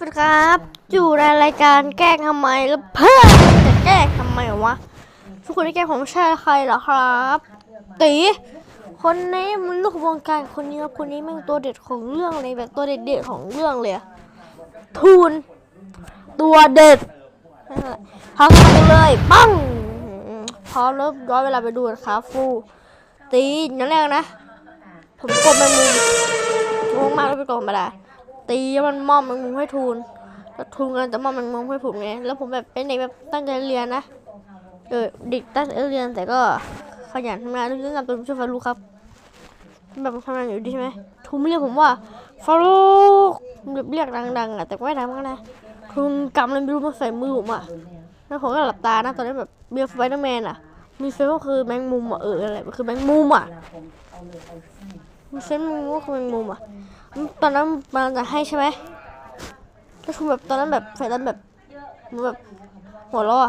สวัสดีครับ อยู่ในรายการแกล้งทำไมแล้วเพื่อนจะแกล้งทำไมวะ ทุกคนที่แกล้งผมไม่ใช่ใครเหรอครับตีคนนี้มันลูกวงการคนนี้ครับคนนี้แม่งตัวเด็ดของเรื่องเลยแบบตัวเด็ดๆของเรื่องเลยทูนตัวเด็ดนั่นแหละพร้อมกันเลยปังพร้อมแล้วย้อนเวลาไปดูกันครับฟูตีอย่างแรกนะ ผมกดแมงมุมงงมากแล้วไปกดธรรมดา ตีมันมอมแมงมุมให้ทูนแล้วทูนกันจะมอมแมงมุมให้ผมไงแล้วผมแบบเป็นเด็กแบบตั้งใจเรียนนะเออเด็กตั้งใจเรียนแต่ก็ขยันทำงานเรื่องการเป็นผู้ช่วยฟารุครับ แบบทำงานอยู่ดีใช่ไหมทูนเรียกผมว่าฟารุเรียกดังๆอะแต่ก็ไม่ดังมากนะทูนกำอะไรไม่รู้มาใส่มือผมอะแล้วผมก็หลับตานะตอนนั้แบบเบียร์ไฟเดอร์แมนอะ มีเฟซก็คือแมงมุมอะเอออะไรคือแมงมุมอะ มีเซแมงมุมก็คือแมงมุมอะตอนนั้นมันจะให้ใช่ไหมแล้วคือแบบตอนนั้นแบบไฟนั้นแบบมันแบบหัวเรอ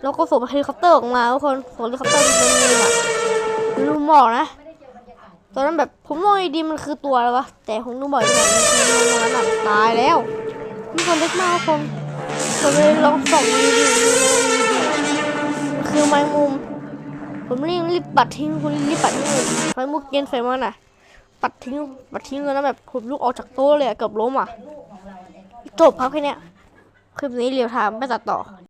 แล้วก็ส่งเฮลิคอปเตอร์ออกมาทุกคนเฮลิคอปเตอร์เป็นมืออะลุงบอกนะ ตอนนั้นแบบผมมองดีมันคือตัวอะไรวะแต่ผมดูบ่อยแบบมันมันนั้นอะตายแล้วมันตัวเล็กมากทุกคนผมเลยลองส่องดูดีคือแมงมุม ผมรีบรีบปัดทิ้งคุณรีบปัดทิ้งไฟมุกเกนไฟมันอะ ปัดทิ้งปัดทิ้งเลยนะแบบผมลูกออกจากโต๊ะเลยเกือบล้มอะจบครับแค่เนี้ยคลิปนี้เรียวไทม์ไม่ตัดต่อ